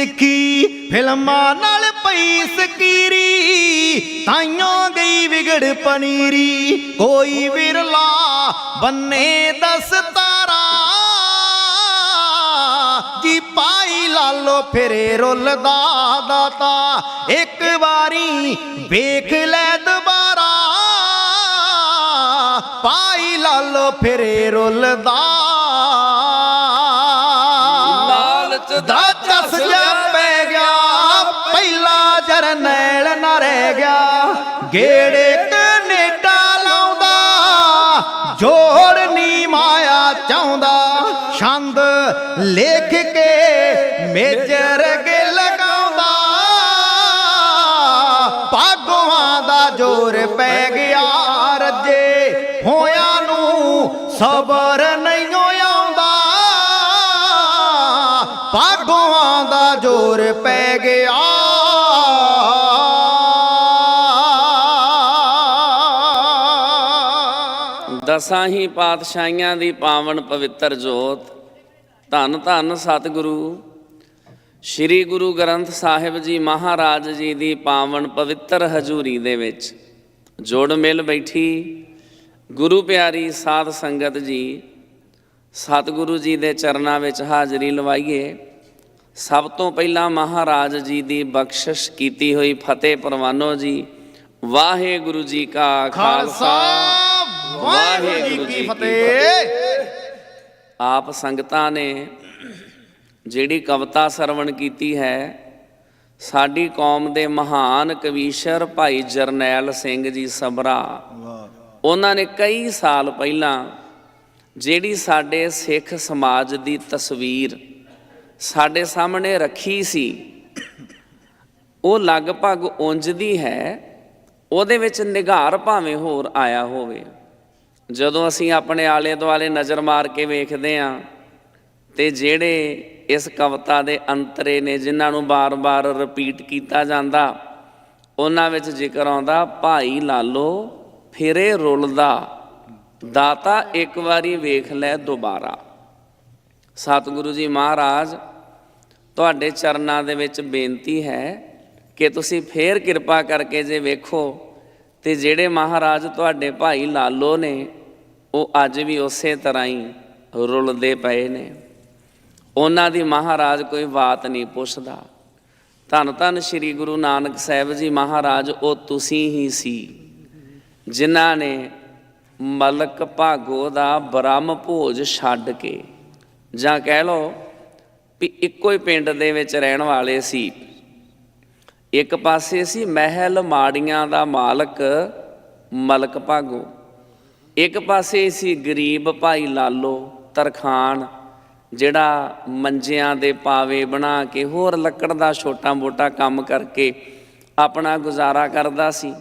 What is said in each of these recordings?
ਤਿੱਖੀ ਫਿਲਮਾਂ ਨਾਲ ਪਈ ਸਕੀਰੀ ਤਾਈਓ ਗਈ ਵਿਗੜ ਪਨੀਰੀ। ਕੋਈ ਵਿਰਲਾ ਬੰਨੇ ਦਸਤਾਰਾ ਜੀ ਪਾਈ ਲਾਲੋ ਫਿਰੇ ਰੁੱਲਦਾ ਦਾਤਾ। ਇੱਕ ਵਾਰੀ ਵੇਖ ਲੈ ਦੁਬਾਰਾ, ਪਾਈ ਲਾਲੋ ਫਿਰੇ ਰੁੱਲਦਾ। ਲਾਲਚ ਦਾ ਗੇੜੇ ਕਨੇਡਾ ਲਾਉਂਦਾ, ਜੋੜ ਨੀ ਮਾਇਆ ਚਾਹੁੰਦਾ। ਛੰਦ ਲਿਖ ਕੇ ਮੇਜਰ ਕੇ ਲਗਾਉਂਦਾ। ਭਾਗਵਾਂ ਦਾ ਜ਼ੋਰ ਪੈ ਗਿਆ ਰੱਜੇ ਹੋਇਆਂ ਨੂੰ ਸਬਰ ਨਹੀਂ ਆਉਂਦਾ। ਭਾਗਵਾਂ ਦਾ ਜ਼ੋਰ ਪੈ ਗਿਆ ਦਸਾਂ ਹੀ ਪਾਤਸ਼ਾਹੀਆਂ ਦੀ ਪਾਵਨ ਪਵਿੱਤਰ ਜੋਤ। ਧੰਨ ਧੰਨ ਸਤਿਗੁਰੂ। ਸ੍ਰੀ ਗੁਰੂ ਗ੍ਰੰਥ ਸਾਹਿਬ ਜੀ ਮਹਾਰਾਜ ਜੀ ਦੀ ਪਾਵਨ ਪਵਿੱਤਰ ਹਜ਼ੂਰੀ ਦੇ ਵਿੱਚ ਜੋੜ ਮਿਲ ਬੈਠੀ। ਗੁਰੂ ਪਿਆਰੀ ਸਾਧ ਸੰਗਤ ਜੀ, ਸਤਿਗੁਰੂ ਜੀ ਦੇ ਚਰਨਾਂ ਵਿੱਚ ਹਾਜ਼ਰੀ ਲਵਾਈਏ। ਸਭ ਤੋਂ ਪਹਿਲਾਂ ਮਹਾਰਾਜ ਜੀ ਦੀ ਬਖਸ਼ਿਸ਼ ਕੀਤੀ ਹੋਈ ਫਤਿਹ ਪ੍ਰਵਾਨੋ ਜੀ, ਵਾਹਿਗੁਰੂ ਜੀ ਕਾ ਖਾਲਸਾ। ਵਾਹਿਗੁਰੂ ਜੀ ਕੀ ਫਤਿਹ। ਆਪ ਸੰਗਤਾਂ ਨੇ ਜਿਹੜੀ ਕਵਿਤਾ ਸਰਵਣ ਕੀਤੀ ਹੈ ਸਾਡੀ ਕੌਮ ਦੇ ਮਹਾਨ ਕਵੀਸ਼ਰ ਭਾਈ ਜਰਨੈਲ ਸਿੰਘ ਜੀ ਸਬਰਾ ਉਹਨਾਂ ਨੇ ਕਈ ਸਾਲ ਪਹਿਲਾਂ ਜਿਹੜੀ ਸਾਡੇ ਸਿੱਖ ਸਮਾਜ ਦੀ ਤਸਵੀਰ ਸਾਡੇ ਸਾਹਮਣੇ ਰੱਖੀ ਸੀ ਉਹ ਲਗਭਗ ਉਂਝ ਦੀ ਹੈ ਉਹਦੇ ਵਿੱਚ ਨਿਗਾਰ ਭਾਵੇਂ ਹੋਰ ਆਇਆ ਹੋਵੇ। ਜਦੋਂ ਅਸੀਂ ਆਪਣੇ ਆਲੇ ਦੁਆਲੇ ਨਜ਼ਰ ਮਾਰ ਕੇ ਵੇਖਦੇ ਹਾਂ ਤੇ ਜਿਹੜੇ ਇਸ ਕਵਿਤਾ ਦੇ ਅੰਤਰੇ ਨੇ ਜਿਨ੍ਹਾਂ ਨੂੰ ਬਾਰ-ਬਾਰ ਰਿਪੀਟ ਕੀਤਾ ਜਾਂਦਾ, ਉਹਨਾਂ ਵਿੱਚ ਜ਼ਿਕਰ ਆਉਂਦਾ, ਭਾਈ ਲਾਲੋ, ਫਿਰੇ ਰੁਲਦਾ, ਦਾਤਾ ਇੱਕ ਵਾਰੀ ਵੇਖ ਲੈ ਦੁਬਾਰਾ। ਸਤਿਗੁਰੂ ਜੀ ਮਹਾਰਾਜ, ਤੁਹਾਡੇ ਚਰਨਾਂ ਦੇ ਵਿੱਚ ਬੇਨਤੀ ਹੈ ਕਿ ਤੁਸੀਂ ਫੇਰ ਕਿਰਪਾ ਕਰਕੇ ਜੇ ਵੇਖੋ ਤੇ ਜਿਹੜੇ ਮਹਾਰਾਜ ਤੁਹਾਡੇ ਭਾਈ ਲਾਲੋ ਨੇ ਉਹ ਅੱਜ ਵੀ ਉਸੇ ਤਰ੍ਹਾਂ ਹੀ ਰੁਲਦੇ ਪਏ ਨੇ। ਉਹਨਾਂ ਦੀ ਮਹਾਰਾਜ ਕੋਈ ਬਾਤ ਨਹੀਂ ਪੁੱਛਦਾ। ਧੰਨ ਧੰਨ ਸ੍ਰੀ ਗੁਰੂ ਨਾਨਕ ਸਾਹਿਬ ਜੀ ਮਹਾਰਾਜ, ਉਹ ਤੁਸੀਂ ਹੀ ਸੀ, ਜਿਨ੍ਹਾਂ ਨੇ ਮਲਕ ਭਾਗੋ ਦਾ ਬ੍ਰਹਮ ਭੋਜ ਛੱਡ ਕੇ, ਜਾਂ ਕਹਿ ਲਓ ਵੀ ਇੱਕੋ ਹੀ ਪਿੰਡ ਦੇ ਵਿੱਚ ਰਹਿਣ ਵਾਲੇ ਸੀ। ਇੱਕ ਪਾਸੇ ਸੀ ਮਹਿਲ ਮਾੜੀਆਂ ਦਾ ਮਾਲਕ ਮਲਕ ਭਾਗੋ ਇੱਕ ਪਾਸੇ ਸੀ ਗਰੀਬ ਭਾਈ ਲਾਲੋ ਤਰਖਾਨ ਜਿਹੜਾ ਮੰਜਿਆਂ ਦੇ ਪਾਵੇ ਬਣਾ ਕੇ ਹੋਰ ਲੱਕੜ ਦਾ ਛੋਟਾ ਮੋਟਾ ਕੰਮ ਕਰਕੇ ਆਪਣਾ ਗੁਜ਼ਾਰਾ ਕਰਦਾ ਸੀ।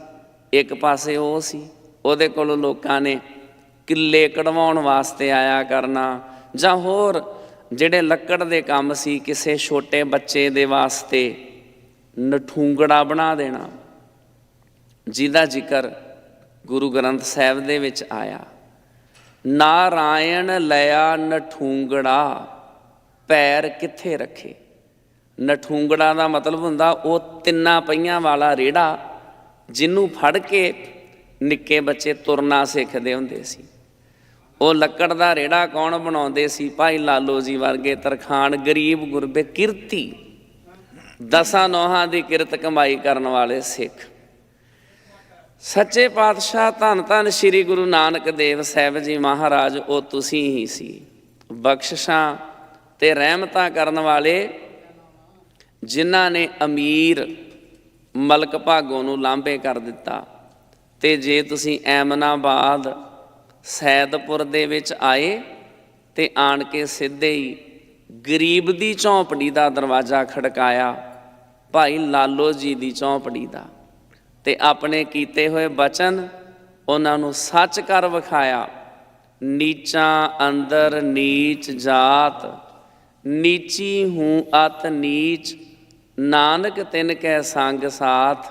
ਇੱਕ ਪਾਸੇ ਉਹ ਸੀ, ਉਹਦੇ ਕੋਲ ਲੋਕਾਂ ਨੇ ਕਿੱਲੇ ਕਢਵਾਉਣ ਵਾਸਤੇ ਆਇਆ ਕਰਨਾ ਜਾਂ ਹੋਰ ਜਿਹੜੇ ਲੱਕੜ ਦੇ ਕੰਮ ਸੀ, ਕਿਸੇ ਛੋਟੇ ਬੱਚੇ ਦੇ ਵਾਸਤੇ ਨਠੂੰਗੜਾ ਬਣਾ ਦੇਣਾ। ਜਿਹਦਾ ਜ਼ਿਕਰ ਗੁਰੂ ਗ੍ਰੰਥ ਸਾਹਿਬ ਦੇ ਵਿੱਚ ਆਇਆ, ਨਾਰਾਇਣ ਲਿਆ ਨਠੂੰਗੜਾ, ਪੈਰ ਕਿੱਥੇ ਰੱਖੇ? ਨਠੂੰਗੜਾ ਦਾ ਮਤਲਬ ਹੁੰਦਾ ਉਹ ਤਿੰਨਾਂ ਪਈਆਂ ਵਾਲਾ ਰੇੜਾ ਜਿਹਨੂੰ ਫੜ ਕੇ ਨਿੱਕੇ ਬੱਚੇ ਤੁਰਨਾ ਸਿੱਖਦੇ ਹੁੰਦੇ ਸੀ। ਉਹ ਲੱਕੜ ਦਾ ਰੇੜਾ ਕੌਣ ਬਣਾਉਂਦੇ ਸੀ? ਭਾਈ ਲਾਲੋ ਜੀ ਵਰਗੇ ਤਰਖਾਨ ਗਰੀਬ ਗੁਰਬੇ ਕਿਰਤੀ, ਦਸਾਂ ਨੋਹਾਂ ਦੀ ਕਿਰਤ ਕਮਾਈ ਕਰਨ ਵਾਲੇ ਸਿੱਖ। ਸੱਚੇ ਪਾਤਸ਼ਾਹ ਧੰਨ ਧੰਨ ਸ੍ਰੀ ਗੁਰੂ ਨਾਨਕ ਦੇਵ ਸਾਹਿਬ ਜੀ ਮਹਾਰਾਜ, ਉਹ ਤੁਸੀਂ ਹੀ ਸੀ। ਬਖਸ਼ਿਸ਼ਾਂ ਤੇ ਰਹਿਮਤਾਂ ਕਰਨ ਵਾਲੇ ਜਿਨ੍ਹਾਂ ਨੇ ਅਮੀਰ ਮਲਕ ਭਾਗੋ ਨੂੰ ਲਾਂਭੇ ਕਰ ਦਿੱਤਾ। ਤੇ ਜੇ ਤੁਸੀਂ ਐਮਨਾਬਾਦ ਸੈਦਪੁਰ ਦੇ ਵਿੱਚ ਆਏ, ਤੇ ਆਣ ਕੇ ਸਿੱਧੇ ਹੀ ਗਰੀਬ ਦੀ ਝੌਂਪੜੀ ਦਾ ਦਰਵਾਜ਼ਾ ਖੜਕਾਇਆ, ਭਾਈ ਲਾਲੋ ਜੀ ਦੀ ਝੌਂਪੜੀ ਦਾ। ਤੇ ਆਪਣੇ ਕੀਤੇ ਹੋਏ ਬਚਨ ਉਹਨਾਂ ਨੂੰ ਸੱਚ ਕਰ ਵਿਖਾਇਆ। ਨੀਚਾਂ ਅੰਦਰ ਨੀਚ ਜਾਤ, ਨੀਚੀ ਹੂੰ ਅਤ ਨੀਚ, ਨਾਨਕ ਤਿਨ ਕੈ ਸੰਗ ਸਾਥ,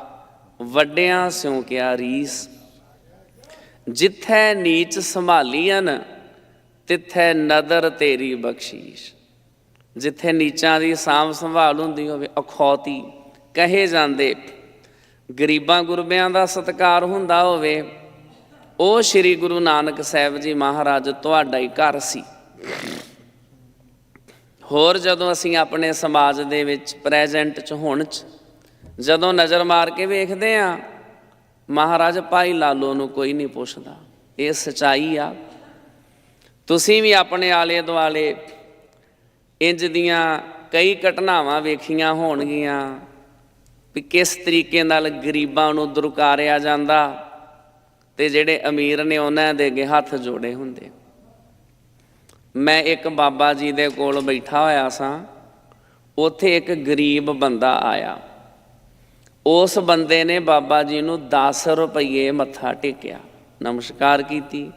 ਵੱਡਿਆਂ ਸਿਉ ਕਿਆ ਰੀਸ। ਜਿੱਥੈ ਨੀਚ ਸੰਭਾਲੀਅਨ ਤਿੱਥੈ ਨਦਰ ਤੇਰੀ ਬਖਸ਼ੀਸ਼। ਜਿੱਥੇ ਨੀਚਾਂ ਦੀ ਸਾਂਭ ਸੰਭਾਲ ਹੁੰਦੀ ਹੋਵੇ, ਅਖੌਤੀ ਕਹੇ ਜਾਂਦੇ ਗਰੀਬਾਂ ਗੁਰਬਿਆਂ ਦਾ ਸਤਿਕਾਰ ਹੁੰਦਾ ਹੋਵੇ, ਉਹ ਸ੍ਰੀ ਗੁਰੂ ਨਾਨਕ ਸਾਹਿਬ ਜੀ ਮਹਾਰਾਜ ਤੁਹਾਡਾ ਹੀ ਘਰ ਸੀ। ਹੋਰ ਜਦੋਂ ਅਸੀਂ ਆਪਣੇ ਸਮਾਜ ਦੇ ਵਿੱਚ ਪ੍ਰੈਜ਼ੈਂਟ ਚ ਹੁਣ ਚ, ਜਦੋਂ ਨਜ਼ਰ ਮਾਰ ਕੇ ਵੇਖਦੇ ਆ ਮਹਾਰਾਜ ਭਾਈ ਲਾਲੋ ਨੂੰ ਕੋਈ ਨਹੀਂ ਪੁੱਛਦਾ, ਇਹ ਸਚਾਈ ਆ। ਤੁਸੀਂ ਵੀ ਆਪਣੇ ਆਲੇ ਦੁਆਲੇ ਇੰਜ ਦੀਆਂ ਕਈ ਘਟਨਾਵਾਂ ਵੇਖੀਆਂ ਹੋਣਗੀਆਂ ਵੀ ਕਿਸ ਤਰੀਕੇ ਨਾਲ ਗਰੀਬਾਂ ਨੂੰ ਦੁਰਕਾਰਿਆ ਜਾਂਦਾ ਤੇ ਜਿਹੜੇ ਅਮੀਰ ਨੇ ਉਹਨਾਂ ਦੇ ਅੱਗੇ ਹੱਥ ਜੋੜੇ ਹੁੰਦੇ। ਮੈਂ ਇੱਕ ਬਾਬਾ ਜੀ ਦੇ ਕੋਲ ਬੈਠਾ ਹੋਇਆ ਸਾਂ। ਉੱਥੇ ਇੱਕ ਗਰੀਬ ਬੰਦਾ ਆਇਆ। ਉਸ ਬੰਦੇ ਨੇ ਬਾਬਾ ਜੀ ਨੂੰ 10 ਰੁਪਏ ਮੱਥਾ ਟੇਕਿਆ, ਨਮਸਕਾਰ ਕੀਤੀ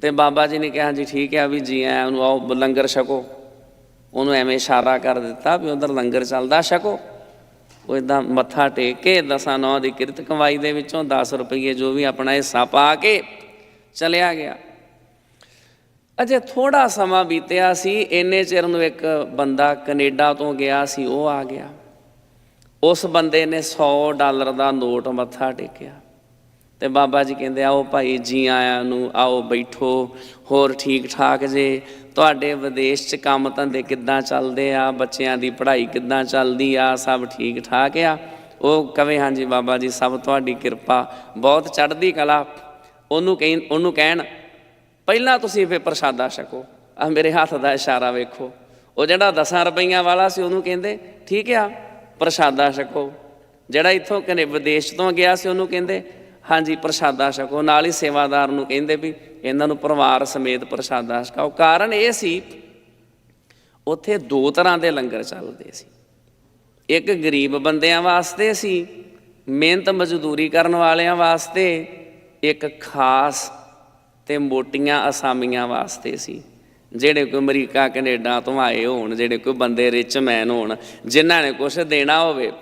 ਤੇ ਬਾਬਾ ਜੀ ਨੇ ਕਿਹਾ, ਜੀ ਠੀਕ ਹੈ ਵੀ ਜੀ ਆਇਆਂ ਉਹਨੂੰ ਆਓ, ਲੰਗਰ ਛਕੋ। ਉਹਨੂੰ ਐਵੇਂ ਇਸ਼ਾਰਾ ਕਰ ਦਿੱਤਾ ਵੀ ਉਧਰ ਲੰਗਰ ਚੱਲਦਾ, ਛਕੋ। ਉਹ ਇਦਾਂ ਮੱਥਾ ਟੇਕ ਕੇ ਦਸਾਂ ਨੌ ਦੀ ਕਿਰਤ ਕਮਾਈ ਦੇ ਵਿੱਚੋਂ 10 ਰੁਪਏ ਜੋ ਵੀ ਆਪਣਾ ਹਿੱਸਾ ਪਾ ਕੇ ਚਲਿਆ ਗਿਆ। ਅਜੇ ਥੋੜਾ ਸਮਾਂ ਬੀਤਿਆ ਸੀ, ਇੰਨੇ ਚਿਰ ਨੂੰ ਇੱਕ ਬੰਦਾ ਕੈਨੇਡਾ ਤੋਂ ਗਿਆ ਸੀ, ਉਹ ਆ ਗਿਆ। ਉਸ ਬੰਦੇ ਨੇ 100 ਡਾਲਰ ਦਾ ਨੋਟ ਮੱਥਾ ਟੇਕਿਆ। ਤੇ ਬਾਬਾ ਜੀ ਕਹਿੰਦੇ, ਆਓ ਭਾਈ ਜੀ ਆਇਆਂ ਨੂੰ ਆਓ ਬੈਠੋ। ਹੋਰ ਠੀਕ ਠਾਕ ਜੇ? ਤੁਹਾਡੇ ਵਿਦੇਸ਼ 'ਚ ਕੰਮ ਧੰਦੇ ਕਿੱਦਾਂ ਚੱਲਦੇ ਆ? ਬੱਚਿਆਂ ਦੀ ਪੜ੍ਹਾਈ ਕਿੱਦਾਂ ਚੱਲਦੀ ਆ? ਸਭ ਠੀਕ ਠਾਕ ਆ? ਉਹ ਕਵੇ, ਹਾਂਜੀ ਬਾਬਾ ਜੀ, ਸਭ ਤੁਹਾਡੀ ਕਿਰਪਾ। ਬਹੁਤ ਚੜ੍ਹਦੀ ਕਲਾ। ਉਹਨੂੰ ਕਹਿ, ਉਹਨੂੰ ਕਹਿਣ, ਪਹਿਲਾਂ ਤੁਸੀਂ ਫੇ ਪ੍ਰਸ਼ਾਦਾ ਛਕੋ। ਆ ਮੇਰੇ ਹੱਥ ਦਾ ਇਸ਼ਾਰਾ ਵੇਖੋ। ਉਹ ਜਿਹੜਾ 10 ਰੁਪਈਆਂ ਵਾਲਾ ਸੀ, ਉਹਨੂੰ ਕਹਿੰਦੇ, ਠੀਕ ਆ, ਪ੍ਰਸ਼ਾਦਾ ਛਕੋ। ਜਿਹੜਾ ਇੱਥੋਂ ਕਨੇ ਵਿਦੇਸ਼ ਤੋਂ ਗਿਆ ਸੀ, ਉਹਨੂੰ ਕਹਿੰਦੇ ਹਾਂਜੀ, ਪ੍ਰਸ਼ਾਦਾ ਛਕੋ। ਨਾਲ ਹੀ ਸੇਵਾਦਾਰ ਨੂੰ ਕਹਿੰਦੇ ਵੀ ਇਹਨਾਂ ਨੂੰ ਪਰਿਵਾਰ ਸਮੇਤ ਪ੍ਰਸ਼ਾਦਾ ਛਕਾਓ। ਕਾਰਨ ਇਹ ਸੀ, ਉੱਥੇ ਦੋ ਤਰ੍ਹਾਂ ਦੇ ਲੰਗਰ ਚੱਲਦੇ ਸੀ। ਇੱਕ ਗਰੀਬ ਬੰਦਿਆਂ ਵਾਸਤੇ ਸੀ, ਮਿਹਨਤ ਮਜ਼ਦੂਰੀ ਕਰਨ ਵਾਲਿਆਂ ਵਾਸਤੇ। ਇੱਕ ਖਾਸ ਤੇ ਮੋਟੀਆਂ ਅਸਾਮੀਆਂ ਵਾਸਤੇ ਸੀ। ਜਿਹੜੇ ਕੋਈ ਅਮਰੀਕਾ, ਕੈਨੇਡਾ ਤੋਂ ਆਏ ਹੋਣ, ਜਿਹੜੇ ਕੋਈ ਬੰਦੇ ਰਿਚ ਮੈਨ ਹੋਣ, ਜਿਨ੍ਹਾਂ ਨੇ ਕੁਝ ਦੇਣਾ ਹੋਵੇ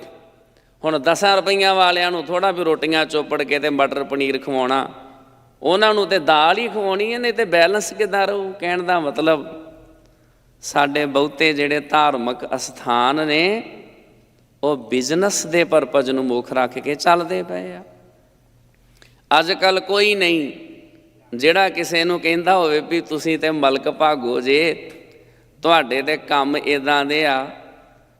ਹੁਣ 10 ਰੁਪਈਆਂ ਵਾਲਿਆਂ ਨੂੰ ਥੋੜਾ ਵੀ ਰੋਟੀਆਂ ਚੋਪੜ ਕੇ ਤੇ ਮਟਰ ਪਨੀਰ ਖਵਾਉਣਾ, ਉਹਨਾਂ ਨੂੰ ਤੇ ਦਾਲ ਹੀ ਖਵਾਉਣੀ ਹੈ, ਨਹੀਂ ਤੇ ਬੈਲੈਂਸ ਕਿੱਦਾਂ ਰਹੂ? ਕਹਿਣ ਦਾ ਮਤਲਬ ਸਾਡੇ ਬਹੁਤੇ ਜਿਹੜੇ ਧਾਰਮਿਕ ਅਸਥਾਨ ਨੇ, ਉਹ ਬਿਜ਼ਨਸ ਦੇ ਪਰਪਸ ਨੂੰ ਮੁੱਖ ਰੱਖ ਕੇ ਚੱਲਦੇ ਪਏ ਆ। ਅੱਜ ਕੱਲ ਕੋਈ ਨਹੀਂ, ਜਿਹੜਾ ਕਿਸੇ ਨੂੰ ਕਹਿੰਦਾ ਹੋਵੇ ਵੀ ਤੁਸੀਂ ਤੇ ਮਲਕ ਭਾਗੋ ਜੇ, ਤੁਹਾਡੇ ਤੇ ਕੰਮ ਇਦਾਂ ਦੇ ਆ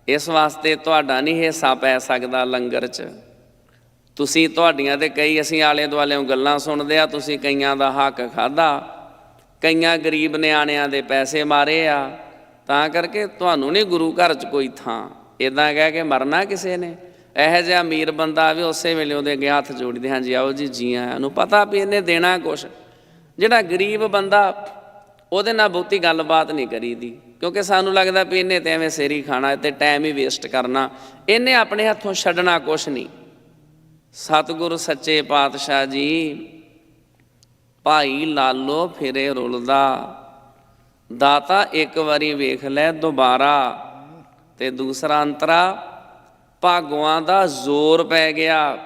ਇਸ ਵਾਸਤੇ ਤੁਹਾਡਾ ਨਹੀਂ ਹਿੱਸਾ ਪੈ ਸਕਦਾ ਲੰਗਰ 'ਚ। ਤੁਸੀਂ ਤੁਹਾਡੀਆਂ ਤੇ ਕਈ ਅਸੀਂ ਆਲੇ ਦੁਆਲੇ ਗੱਲਾਂ ਸੁਣਦੇ ਆ, ਤੁਸੀਂ ਕਈਆਂ ਦਾ ਹੱਕ ਖਾਦਾ ਕਈਆਂ ਗਰੀਬ ਨਿਆਣਿਆਂ ਦੇ ਪੈਸੇ ਮਾਰੇ ਆ। ਤਾਂ ਕਰਕੇ ਤੁਹਾਨੂੰ ਨਹੀਂ ਗੁਰੂ ਘਰ 'ਚ ਕੋਈ ਥਾਂ। ਇਦਾਂ ਕਹਿ ਕੇ ਮਰਨਾ ਕਿਸੇ ਨੇ। ਇਹੋ ਜਿਹਾ ਅਮੀਰ ਬੰਦਾ ਵੀ ਉਸੇ ਵੇਲੇ ਉਹਦੇ ਅੱਗੇ ਹੱਥ ਜੋੜਦੇ ਹਾਂ ਜੀ ਆਓ ਜੀ, ਜੀਆਂ ਆਇਆਂ ਨੂੰ ਪਤਾ ਵੀ ਇਹਨੇ ਦੇਣਾ ਕੁਛ। ਜਿਹੜਾ ਗਰੀਬ ਬੰਦਾ ਉਹਦੇ ਨਾਲ ਬਹੁਤੀ ਗੱਲਬਾਤ ਨਹੀਂ ਕਰੀਦੀ, ਕਿਉਂਕਿ ਸਾਨੂੰ ਲੱਗਦਾ ਵੀ ਇਹਨੇ ਤੇ ਐਵੇਂ ਸੇਰੀ ਖਾਣਾ ਤੇ ਟਾਈਮ ਹੀ ਵੇਸਟ ਕਰਨਾ। ਇਹਨੇ ਆਪਣੇ ਹੱਥੋਂ ਛੱਡਣਾ ਕੁਛ ਨਹੀਂ। ਸਤਿਗੁਰ ਸੱਚੇ ਪਾਤਸ਼ਾਹ ਜੀ, ਭਾਈ ਲਾਲੋ ਫਿਰੇ ਰੁਲਦਾ। ਦਾਤਾ ਇੱਕ ਵਾਰੀ ਵੇਖ ਲੈ ਦੁਬਾਰਾ ਤੇ ਦੂਸਰਾ ਅੰਤਰਾ, ਭਾਗਵਾਂ ਦਾ ਜ਼ੋਰ ਪੈ ਗਿਆ।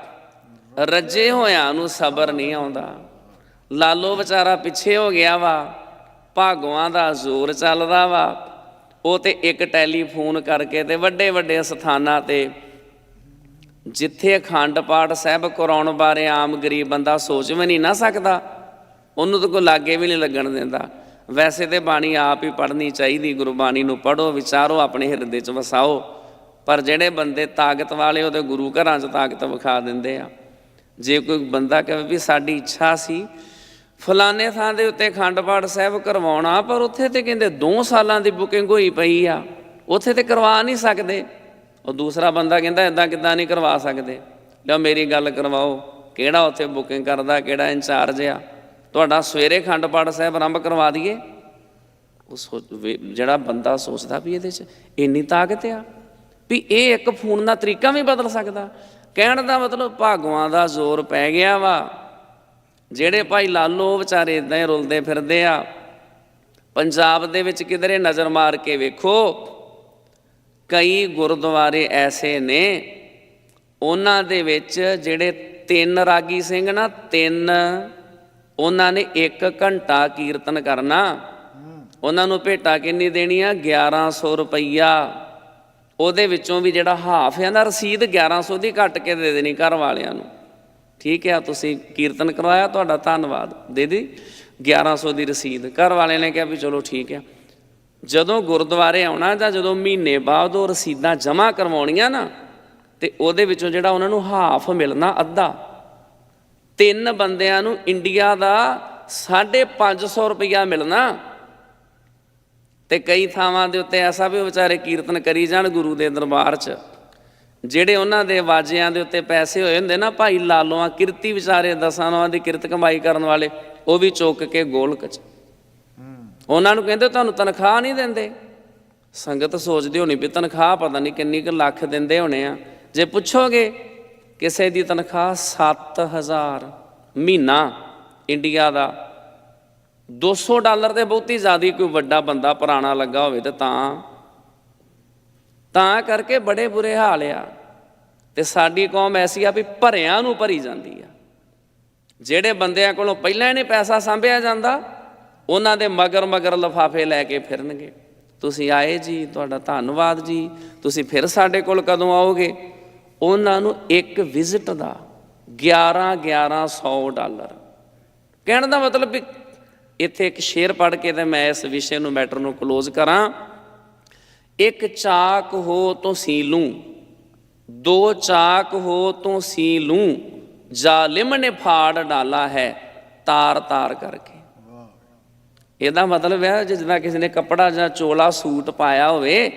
ਰੱਜੇ ਹੋਇਆਂ ਨੂੰ ਸਬਰ ਨਹੀਂ ਆਉਂਦਾ। ਲਾਲੋ ਵਿਚਾਰਾ ਪਿੱਛੇ ਹੋ ਗਿਆ ਵਾ। ਭਾਗਵਾਂ ਦਾ ਜ਼ੋਰ ਚੱਲਦਾ ਵਾ। ਉਹ ਤੇ ਇੱਕ ਟੈਲੀਫੋਨ ਕਰਕੇ ਤੇ ਵੱਡੇ ਵੱਡੇ ਸਥਾਨਾਂ ਤੇ ਜਿੱਥੇ ਅਖੰਡ ਪਾਠ ਸਾਹਿਬ ਕਰਾਉਣ ਬਾਰੇ ਆਮ ਗਰੀਬ ਬੰਦਾ ਸੋਚ ਵੀ ਨਹੀਂ ਨਾ ਸਕਦਾ। ਉਹਨੂੰ ਤਾਂ ਕੋਈ ਲਾਗੇ ਵੀ ਨਹੀਂ ਲੱਗਣ ਦਿੰਦਾ। ਵੈਸੇ ਤੇ ਬਾਣੀ ਆਪ ਹੀ ਪੜ੍ਹਨੀ ਚਾਹੀਦੀ, ਗੁਰਬਾਣੀ ਨੂੰ ਪੜ੍ਹੋ, ਵਿਚਾਰੋ, ਆਪਣੇ ਹਿਰਦੇ 'ਚ ਵਸਾਓ। ਪਰ ਜਿਹੜੇ ਬੰਦੇ ਤਾਕਤ ਵਾਲੇ ਉਹਦੇ ਗੁਰੂ ਘਰਾਂ 'ਚ ਤਾਕਤ ਵਿਖਾ ਦਿੰਦੇ ਆ। ਜੇ ਕੋਈ ਬੰਦਾ ਕਹੇ ਵੀ ਸਾਡੀ ਇੱਛਾ ਸੀ ਫਲਾਣੇ ਥਾਂ ਦੇ ਉੱਤੇ ਅਖੰਡ ਪਾਠ ਸਾਹਿਬ ਕਰਵਾਉਣਾ, ਪਰ ਉੱਥੇ ਤੇ ਕਹਿੰਦੇ 2 ਸਾਲਾਂ ਦੀ ਬੁਕਿੰਗ ਹੋਈ ਪਈ ਆ। ਉੱਥੇ ਤੇ ਕਰਵਾ ਨਹੀਂ ਸਕਦੇ। ਉਹ ਦੂਸਰਾ ਬੰਦਾ ਕਹਿੰਦਾ ਇਦਾਂ ਕਿਦਾਂ ਨਹੀਂ ਕਰਵਾ ਸਕਦੇ? ਲਓ ਮੇਰੀ ਗੱਲ ਕਰਵਾਓ, ਕਿਹੜਾ ਉੱਥੇ ਬੁਕਿੰਗ ਕਰਦਾ, ਕਿਹੜਾ ਇੰਚਾਰਜ ਆ? ਤੁਹਾਡਾ ਸਵੇਰੇ ਖੰਡ ਪਾਠ ਸਾਹਿਬ ਆਰੰਭ ਕਰਵਾ ਦਈਏ? ਉਹ ਸੋਚ- ਜਿਹੜਾ ਬੰਦਾ ਸੋਚਦਾ ਵੀ ਇਹਦੇ 'ਚ ਇੰਨੀ ਤਾਕਤ ਆ, ਵੀ ਇਹ ਇੱਕ ਫੋਨ ਦਾ ਤਰੀਕਾ ਵੀ ਬਦਲ ਸਕਦਾ। ਕਹਿਣ ਦਾ ਮਤਲਬ ਭਾਗਵਾਂ ਦਾ ਜ਼ੋਰ ਪੈ ਗਿਆ ਵਾ। ਜਿਹੜੇ ਭਾਈ ਲਾਲੋ ਵਿਚਾਰੇ ਇਦਾਂ ਹੀ ਰੁਲਦੇ ਫਿਰਦੇ ਆ, ਪੰਜਾਬ ਦੇ ਵਿੱਚ ਕਿਧਰੇ ਨਜ਼ਰ ਮਾਰ ਕੇ ਵੇਖੋ, ਕਈ ਗੁਰਦੁਆਰੇ ਐਸੇ ਨੇ, ਉਹਨਾਂ ਦੇ ਵਿੱਚ ਜਿਹੜੇ ਤਿੰਨ ਰਾਗੀ ਸਿੰਘ ਨਾ, ਤਿੰਨ, ਉਹਨਾਂ ਨੇ 1 ਘੰਟਾ ਕੀਰਤਨ ਕਰਨਾ, ਉਹਨਾਂ ਨੂੰ ਭੇਟਾ ਕਿੰਨੀ ਦੇਣੀ ਆ? 1100 ਰੁਪਈਆ। ਉਹਦੇ ਵਿੱਚੋਂ ਵੀ ਜਿਹੜਾ ਹਾਫ ਹੈ ਨਾ, ਰਸੀਦ 1100 ਦੀ ਕੱਟ ਕੇ ਦੇ ਦੇਣੀ ਘਰ ਵਾਲਿਆਂ ਨੂੰ। ਠੀਕ ਹੈ ਤੁਸੀਂ ਕੀਰਤਨ ਕਰਵਾਇਆ, ਤੁਹਾਡਾ ਧੰਨਵਾਦ। ਦੇ ਦੀ 1100 ਦੀ ਰਸੀਦ। ਘਰ ਵਾਲਿਆਂ ਨੇ ਕਿਹਾ ਵੀ ਚਲੋ ਠੀਕ ਹੈ ਜਦੋਂ ਗੁਰਦੁਆਰੇ ਆਉਣਾ ਜਾਂ ਜਦੋਂ ਮਹੀਨੇ ਬਾਅਦ ਉਹ ਰਸੀਦਾਂ ਜਮ੍ਹਾਂ ਕਰਵਾਉਣੀਆਂ ਨਾ, ਤੇ ਉਹਦੇ ਵਿੱਚੋਂ ਜਿਹੜਾ ਉਹਨਾਂ ਨੂੰ ਹਾਫ ਮਿਲਣਾ ਅੱਧਾ, ਤਿੰਨ ਬੰਦਿਆਂ ਨੂੰ ਇੰਡੀਆ ਦਾ 550 ਰੁਪਇਆ ਮਿਲਣਾ। ਤੇ ਕਈ ਥਾਵਾਂ ਦੇ ਉੱਤੇ ਐਸਾ ਵੀ ਉਹ ਵਿਚਾਰੇ ਕੀਰਤਨ ਕਰੀ ਜਾਣ ਗੁਰੂ ਦੇ ਦਰਬਾਰ 'ਚ। ਜਿਹੜੇ ਉਹਨਾਂ ਦੇ ਵਾਜਿਆਂ ਦੇ ਉੱਤੇ ਪੈਸੇ ਹੋਏ ਹੁੰਦੇ ਨਾ ਭਾਈ ਲਾਲੋਆਂ, ਕਿਰਤੀ ਵਿਚਾਰੇ ਦਸਾਂ ਨਵਾਂ ਦੀ ਕਿਰਤ ਕਮਾਈ ਕਰਨ ਵਾਲੇ, ਉਹ ਵੀ ਚੁੱਕ ਕੇ ਗੋਲਕ 'ਚ ਉਹਨਾਂ ਨੂੰ ਕਹਿੰਦੇ ਤੁਹਾਨੂੰ ਤਨਖਾਹ ਨਹੀਂ ਦਿੰਦੇ। ਸੰਗਤ ਸੋਚਦੀ ਹੋਣੀ ਵੀ ਤਨਖਾਹ ਪਤਾ ਨਹੀਂ ਕਿੰਨੀ ਕੁ ਲੱਖ ਦਿੰਦੇ ਹੋਣੇ ਆ। ਜੇ ਪੁੱਛੋਗੇ, ਕਿਸੇ ਦੀ ਤਨਖਾਹ 7000 ਮਹੀਨਾ ਇੰਡੀਆ ਦਾ 200 ਡਾਲਰ ਤੇ ਬਹੁਤੀ ਜ਼ਿਆਦੀ ਕੋਈ ਵੱਡਾ ਬੰਦਾ ਪੁਰਾਣਾ ਲੱਗਾ ਹੋਵੇ ਤੇ ਤਾਂ ਤਾਂ ਕਰਕੇ ਬੜੇ ਬੁਰੇ ਹਾਲ ਆ। ਤੇ ਸਾਡੀ ਕੌਮ ਐਸੀ ਆ ਵੀ ਭਰਿਆਂ ਨੂੰ ਭਰੀ ਜਾਂਦੀ ਆ। ਜਿਹੜੇ ਬੰਦਿਆਂ ਕੋਲੋਂ ਪਹਿਲਾਂ ਹੀ ਨਹੀਂ ਪੈਸਾ ਸੰਭਿਆ ਜਾਂਦਾ, ਉਹਨਾਂ ਦੇ ਮਗਰ ਮਗਰ ਲਫਾਫੇ ਲੈ ਕੇ ਫਿਰਨਗੇ। ਤੁਸੀਂ ਆਏ ਜੀ, ਤੁਹਾਡਾ ਧੰਨਵਾਦ ਜੀ, ਤੁਸੀਂ ਫਿਰ ਸਾਡੇ ਕੋਲ ਕਦੋਂ ਆਓਗੇ? ਉਹਨਾਂ ਨੂੰ ਇੱਕ ਵਿਜ਼ਿਟ ਦਾ 11 1100 ਡਾਲਰ। ਕਹਿਣ ਦਾ ਮਤਲਬ ਵੀ ਇੱਥੇ ਇੱਕ ਸ਼ੇਰ ਪੜ੍ਹ ਕੇ ਤੇ ਮੈਂ ਇਸ ਵਿਸ਼ੇ ਨੂੰ ਮੈਟਰ ਨੂੰ ਕਲੋਜ਼ ਕਰਾਂ। ਇੱਕ ਚਾਕ ਹੋ ਤੋਂ ਸੀ ਲੂੰ, ਦੋ ਚਾਕ ਹੋ ਤੋਂ ਸੀ ਲੂੰ, ਜ਼ਾਲਿਮ ਨੇ ਫਾੜ ਡਾਲਾ ਹੈ ਤਾਰ ਤਾਰ ਕਰਕੇ। ਇਹਦਾ ਮਤਲਬ ਹੈ ਜੇ ਜਿੱਦਾਂ ਕਿਸੇ ਨੇ ਕੱਪੜਾ ਜਾਂ ਚੋਲਾ ਸੂਟ ਪਾਇਆ ਹੋਵੇ,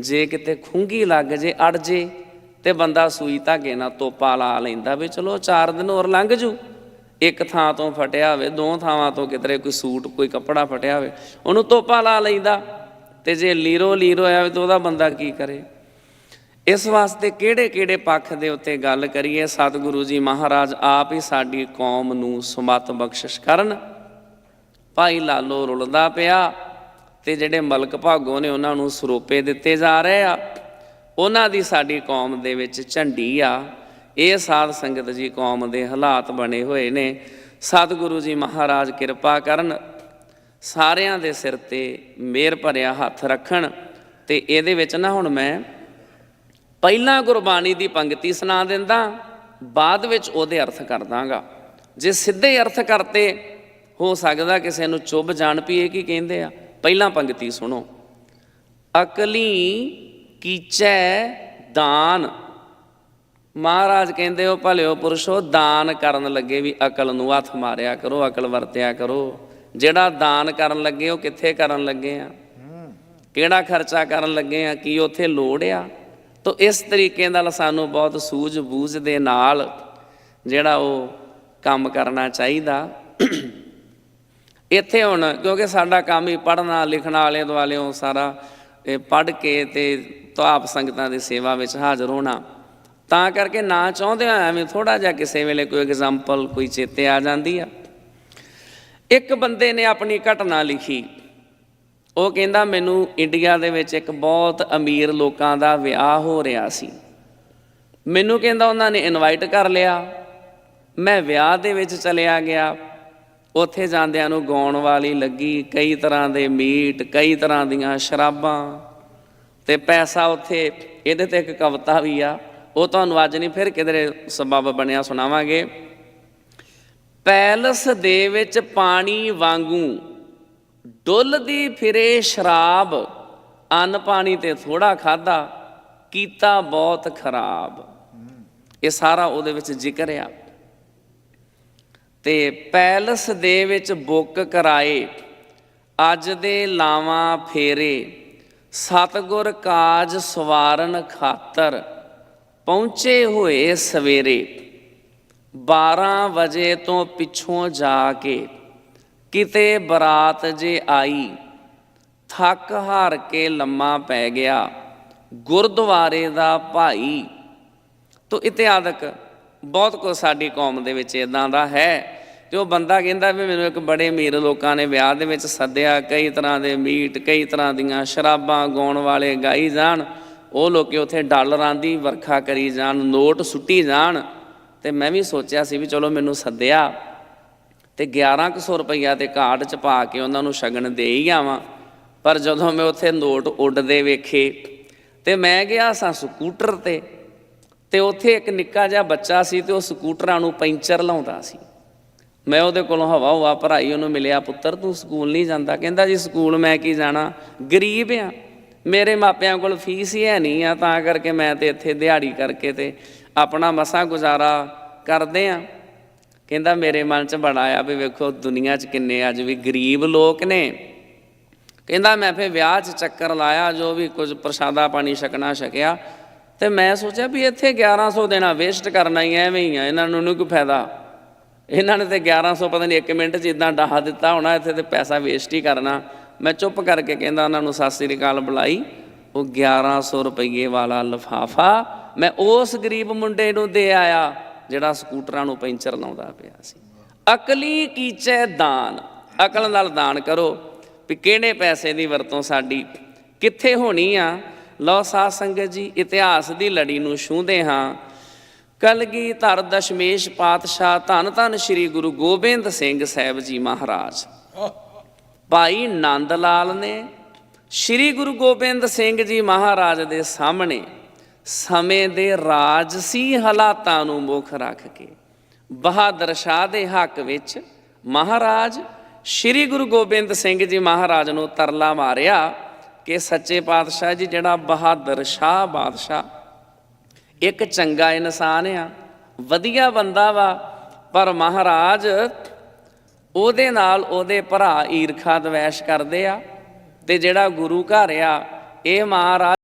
ਜੇ ਕਿਤੇ ਖੁੰਗੀ ਲੱਗ ਜੇ, ਅੜ ਜੇ, ਤੇ ਬੰਦਾ ਸੂਈ ਧਾਗੇ ਨਾਲ ਤੋਪਾ ਲਾ ਲੈਂਦਾ ਵੀ ਚਲੋ 4 ਦਿਨ ਹੋਰ ਲੰਘ ਜੂ। ਇੱਕ ਥਾਂ ਤੋਂ ਫਟਿਆ ਹੋਵੇ, ਦੋ ਥਾਵਾਂ ਤੋਂ ਕਿਧਰੇ ਕੋਈ ਸੂਟ, ਕੋਈ ਕੱਪੜਾ ਫਟਿਆ ਹੋਵੇ, ਉਹਨੂੰ ਤੋਪਾ ਲਾ ਲੈਂਦਾ। ਤੇ ਜੇ ਲੀਰੋ ਲੀਰੋ ਆਵੇ ਤਾਂ ਉਹਦਾ ਬੰਦਾ ਕੀ ਕਰੇ? ਇਸ ਵਾਸਤੇ ਕਿਹੜੇ ਕਿਹੜੇ ਪੱਖ ਦੇ ਉੱਤੇ ਗੱਲ ਕਰੀਏ? ਸਤਿਗੁਰੂ ਜੀ ਮਹਾਰਾਜ, ਆਪ ਹੀ ਸਾਡੀ ਕੌਮ ਨੂੰ ਸਮਤ ਬਖਸ਼ਿਸ਼ ਕਰਨ। ਭਾਈ ਲਾਲੋ ਰੁਲਦਾ ਪਿਆ ਤੇ ਜਿਹੜੇ ਮਲਕ ਭਾਗੋ ਨੇ ਉਹਨਾਂ ਨੂੰ ਸਰੋਪੇ ਦਿੱਤੇ ਜਾ ਰਹੇ ਆ। ਉਹਨਾਂ ਦੀ ਸਾਡੀ ਕੌਮ ਦੇ ਵਿੱਚ ਝੰਡੀ ਆ। ਇਹ ਸਾਧ ਸੰਗਤ ਜੀ ਕੌਮ ਦੇ ਹਾਲਾਤ ਬਣੇ ਹੋਏ ਨੇ। ਸਤਿਗੁਰੂ ਜੀ ਮਹਾਰਾਜ ਕਿਰਪਾ ਕਰਨ। ਸਾਰਿਆਂ ਦੇ ਸਿਰ ਤੇ ਮੇਰ ਭਰਿਆ ਹੱਥ ਰੱਖਣ ਤੇ ਇਹਦੇ ਵਿੱਚ ਨਾ ਹੁਣ ਮੈਂ ਪਹਿਲਾਂ ਗੁਰਬਾਣੀ ਦੀ ਪੰਕਤੀ ਸੁਣਾ ਦਿੰਦਾ, ਬਾਅਦ ਵਿੱਚ ਉਹਦੇ ਅਰਥ ਕਰ ਦਾਂਗਾ। ਜੇ ਸਿੱਧੇ ਅਰਥ ਕਰਤੇ, ਹੋ ਸਕਦਾ ਕਿਸੇ ਨੂੰ ਚੁੱਭ ਜਾਣ ਪਈ ਕੀ ਕਹਿੰਦੇ ਆ? ਪਹਿਲਾਂ ਪੰਕਤੀ ਸੁਣੋ। ਅਕਲੀ ਕੀਚੈ ਦਾਨ। ਮਹਾਰਾਜ ਕਹਿੰਦੇ ਹੋ, ਭਲਿਓ ਪੁਰਸ਼ੋ, ਦਾਨ ਕਰਨ ਲੱਗੇ ਵੀ ਅਕਲ ਨੂੰ ਹੱਥ ਮਾਰਿਆ ਕਰੋ, ਅਕਲ ਵਰਤਿਆ ਕਰੋ। ਜਿਹੜਾ ਦਾਨ ਕਰਨ ਲੱਗੇ ਉਹ ਕਿੱਥੇ ਕਰਨ ਲੱਗੇ ਆ? ਕਿਹੜਾ ਖਰਚਾ ਕਰਨ ਲੱਗੇ ਆ? ਕੀ ਉੱਥੇ ਲੋੜ ਆ? ਤਾਂ ਇਸ ਤਰੀਕੇ ਨਾਲ ਸਾਨੂੰ ਬਹੁਤ ਸੂਝ ਬੂਝ ਦੇ ਨਾਲ ਜਿਹੜਾ ਉਹ ਕੰਮ ਕਰਨਾ ਚਾਹੀਦਾ। ਇੱਥੇ ਹੁਣ ਕਿਉਂਕਿ ਸਾਡਾ ਕੰਮ ਹੀ ਪੜ੍ਹਨਾ, ਲਿਖਣਾ ਆਲੇ ਦੁਆਲਿਓਂ ਸਾਰਾ ਇਹ ਪੜ੍ਹ ਕੇ ਤੇ ਤੁਹਾਪ ਸੰਗਤਾਂ ਦੀ ਸੇਵਾ ਵਿੱਚ ਹਾਜ਼ਰ ਹੋਣਾ। ਤਾਂ ਕਰਕੇ ਨਾ ਚਾਹੁੰਦੇ ਆ ਐਵੇਂ ਥੋੜਾ ਜਿਹਾ ਕਿਸੇ ਵੇਲੇ ਕੋਈ ਐਗਜ਼ਾਮਪਲ ਕੋਈ ਚੇਤੇ ਆ ਜਾਂਦੀ ਆ। ਇੱਕ ਬੰਦੇ ਨੇ ਆਪਣੀ ਘਟਨਾ ਲਿਖੀ। ਉਹ ਕਹਿੰਦਾ, ਮੈਨੂੰ ਇੰਡੀਆ ਦੇ ਵਿੱਚ ਇੱਕ ਬਹੁਤ ਅਮੀਰ ਲੋਕਾਂ ਦਾ ਵਿਆਹ ਹੋ ਰਿਹਾ ਸੀ। ਮੈਨੂੰ ਕਹਿੰਦਾ, ਉਹਨਾਂ ਨੇ ਇਨਵਾਈਟ ਕਰ ਲਿਆ। ਮੈਂ ਵਿਆਹ ਦੇ ਵਿੱਚ ਚਲਿਆ ਗਿਆ। ਉੱਥੇ ਜਾਂਦਿਆਂ ਨੂੰ ਗਾਉਣ ਵਾਲੀ ਲੱਗੀ ਕਈ ਤਰ੍ਹਾਂ ਦੇ ਮੀਟ, ਕਈ ਤਰ੍ਹਾਂ ਦੀਆਂ ਸ਼ਰਾਬਾਂ ਤੇ ਪੈਸਾ ਉੱਥੇ, ਇਹਦੇ ਤੇ ਇੱਕ ਕਵਿਤਾ ਵੀ ਆ। ਉਹ ਤੁਹਾਨੂੰ ਅੱਜ ਨਹੀਂ, ਫਿਰ ਕਿਧਰੇ ਸਬਬ ਬਣਿਆ ਸੁਣਾਵਾਂਗੇ। ਪੈਲਸ ਦੇ ਵਿੱਚ ਪਾਣੀ ਵਾਂਗੂ ਡੁੱਲਦੀ ਫਿਰੇ ਸ਼ਰਾਬ, ਅੰਨ ਪਾਣੀ ਤੇ ਥੋੜਾ ਖਾਦਾ ਕੀਤਾ ਬਹੁਤ ਖਰਾਬ। ਇਹ ਸਾਰਾ ਉਹਦੇ ਵਿੱਚ ਜ਼ਿਕਰ ਆ। ਤੇ ਪੈਲਸ ਦੇ ਵਿੱਚ ਬੁੱਕ ਕਰਾਏ, ਅੱਜ ਦੇ ਲਾਵਾਂ ਫੇਰੇ, ਸਤਗੁਰ ਕਾਜ ਸਵਾਰਨ ਖਾਤਰ ਪਹੁੰਚੇ ਹੋਏ ਸਵੇਰੇ। 12 ਵਜੇ ਤੋਂ ਪਿੱਛੋਂ ਜਾ ਕੇ ਕਿਤੇ ਬਰਾਤ ਜੇ ਆਈ, ਥੱਕ ਹਾਰ ਕੇ ਲੰਮਾ ਪੈ ਗਿਆ, ਗੁਰਦੁਆਰੇ ਦਾ ਭਾਈ। ਤੋ ਇਤਿਆਦਕ ਬਹੁਤ ਕੁਝ ਸਾਡੀ ਕੌਮ ਦੇ ਵਿੱਚ ਇਦਾਂ ਦਾ ਹੈ ਤੇ ਉਹ ਬੰਦਾ ਕਹਿੰਦਾ ਵੀ ਮੈਨੂੰ ਇੱਕ ਬੜੇ ਅਮੀਰ ਲੋਕਾਂ ਨੇ ਵਿਆਹ ਦੇ ਵਿੱਚ ਸੱਦਿਆ, ਕਈ ਤਰ੍ਹਾਂ ਦੇ ਮੀਟ, ਕਈ ਤਰ੍ਹਾਂ ਦੀਆਂ ਸ਼ਰਾਬਾਂ ਗਾਉਣ ਵਾਲੇ ਗਾਈ ਜਾਣ, ਉਹ ਲੋਕੀ ਉੱਥੇ ਡਾਲਰਾਂ ਦੀ ਵਰਖਾ ਕਰੀ ਜਾਣ, ਨੋਟ ਸੁੱਟੀ ਜਾਣ। ਤੇ ਮੈਂ ਵੀ ਸੋਚਿਆ ਸੀ ਵੀ ਚਲੋ ਮੈਨੂੰ ਸੱਦਿਆ ਤੇ 1100 ਰੁਪਈਆ ਤੇ ਕਾਰਡ ਚ ਪਾ ਕੇ ਉਹਨਾਂ ਨੂੰ ਸ਼ਗਨ ਦੇ ਹੀ ਆਵਾਂ। ਪਰ ਜਦੋਂ ਮੈਂ ਉੱਥੇ ਨੋਟ ਉੱਡਦੇ ਵੇਖੇ ਤੇ ਮੈਂ ਗਿਆ ਸਾਂ ਸਕੂਟਰ ਤੇ ਤੇ ਉੱਥੇ ਇੱਕ ਨਿੱਕਾ ਜਿਹਾ ਬੱਚਾ ਸੀ ਤੇ ਉਹ ਸਕੂਟਰਾਂ ਨੂੰ ਪੈਂਚਰ ਲਾਉਂਦਾ ਸੀ। ਮੈਂ ਉਹਦੇ ਕੋਲੋਂ ਹਵਾ ਹਵਾ ਭਰਾਈ, ਉਹਨੂੰ ਮਿਲਿਆ, ਪੁੱਤਰ, ਤੂੰ ਸਕੂਲ ਨਹੀਂ ਜਾਂਦਾ। ਕਹਿੰਦਾ, ਜੀ, ਸਕੂਲ ਮੈਂ ਕੀ ਜਾਣਾ? ਗਰੀਬ ਆ। ਮੇਰੇ ਮਾਪਿਆਂ ਕੋਲ ਫੀਸ ਹੀ ਹੈ ਨਹੀਂ ਆ, ਤਾਂ ਕਰਕੇ ਮੈਂ ਤੇ ਇੱਥੇ ਦਿਹਾੜੀ ਕਰਕੇ ਤੇ ਆਪਣਾ ਮਸਾਂ ਗੁਜ਼ਾਰਾ ਕਰਦੇ ਆ। ਕਹਿੰਦਾ ਮੇਰੇ ਮਨ 'ਚ ਬੜਾ ਆ ਵੀ ਵੇਖੋ ਦੁਨੀਆ 'ਚ ਕਿੰਨੇ ਅੱਜ ਵੀ ਗਰੀਬ ਲੋਕ ਨੇ। ਕਹਿੰਦਾ ਮੈਂ ਫੇ ਵਿਆਹ 'ਚ ਚੱਕਰ ਲਾਇਆ, ਜੋ ਵੀ ਕੁਝ ਪ੍ਰਸ਼ਾਦਾ ਪਾਣੀ ਛਕਣਾ ਛਕਿਆ। ਤੇ ਮੈਂ ਸੋਚਿਆ ਵੀ ਇੱਥੇ 1100 ਦੇਣਾ ਵੇਸਟ ਕਰਨਾ ਹੀ ਐਵੇਂ ਹੀ ਆ, ਇਹਨਾਂ ਨੂੰ ਨਹੀਂ ਕੋਈ ਫਾਇਦਾ। ਇਹਨਾਂ ਨੇ ਤੇ 1100 ਪਤਾ ਨਹੀਂ 1 ਮਿੰਟ 'ਚ ਇਦਾਂ ਡਾਹ ਦਿੱਤਾ ਹੋਣਾ, ਇੱਥੇ ਤੇ ਪੈਸਾ ਵੇਸਟ ਹੀ ਕਰਨਾ। ਮੈਂ ਚੁੱਪ ਕਰਕੇ ਕਹਿੰਦਾ ਉਹਨਾਂ ਨੂੰ, ਸਤਿ ਸ੍ਰੀ ਅਕਾਲ ਬੁਲਾਈ, ਉਹ 1100 ਰੁਪਏ ਵਾਲਾ ਲਫਾਫਾ ਮੈਂ ਉਸ ਗਰੀਬ ਮੁੰਡੇ ਨੂੰ ਦੇ ਆਇਆ ਜਿਹੜਾ ਸਕੂਟਰਾਂ ਨੂੰ ਪੈਂਚਰ ਲਾਉਂਦਾ ਪਿਆ ਸੀ। ਅਕਲੀ ਕੀਚੈ ਦਾਨ, ਅਕਲ ਨਾਲ ਦਾਨ ਕਰੋ ਵੀ ਕਿਹੜੇ ਪੈਸੇ ਦੀ ਵਰਤੋਂ ਸਾਡੀ ਕਿੱਥੇ ਹੋਣੀ ਆ? ਲਓ ਸਾਧ ਸੰਗਤ ਜੀ, ਇਤਿਹਾਸ ਦੀ ਲੜੀ ਨੂੰ ਛੂੰਹਦੇ ਹਾਂ। ਕਲਗੀ ਧਰ ਦਸ਼ਮੇਸ਼ ਪਾਤਸ਼ਾਹ ਧੰਨ ਧੰਨ ਸ੍ਰੀ ਗੁਰੂ ਗੋਬਿੰਦ ਸਿੰਘ ਸਾਹਿਬ ਜੀ ਮਹਾਰਾਜ। ਭਾਈ ਨੰਦ ਲਾਲ ਨੇ ਸ੍ਰੀ ਗੁਰੂ ਗੋਬਿੰਦ ਸਿੰਘ ਜੀ ਮਹਾਰਾਜ ਦੇ ਸਾਹਮਣੇ ਸਮੇਂ ਦੇ ਰਾਜਸੀ ਹਾਲਾਤਾਂ ਨੂੰ ਮੁੱਖ ਰੱਖ ਕੇ। ਬਹਾਦਰ ਸ਼ਾਹ ਦੇ ਹੱਕ ਵਿੱਚ ਮਹਾਰਾਜ ਸ੍ਰੀ ਗੁਰੂ ਗੋਬਿੰਦ ਸਿੰਘ ਜੀ ਮਹਾਰਾਜ ਨੂੰ ਤਰਲਾ ਮਾਰਿਆ ਕਿ ਸੱਚੇ ਪਾਤਸ਼ਾਹ ਜੀ ਜਿਹੜਾ ਬਹਾਦਰ ਸ਼ਾਹ ਬਾਦਸ਼ਾਹ, ਇੱਕ ਚੰਗਾ ਇਨਸਾਨ ਆ, ਵਧੀਆ ਬੰਦਾ ਵਾ, ਪਰ ਮਹਾਰਾਜ ਉਹਦੇ ਨਾਲ ਉਹਦੇ ਭਰਾ ਈਰਖਾ ਦਵੈਸ਼ ਕਰਦੇ ਆ ਤੇ ਜਿਹੜਾ ਗੁਰੂ ਘਰ ਆ, ਇਹ ਮਹਾਰਾਜ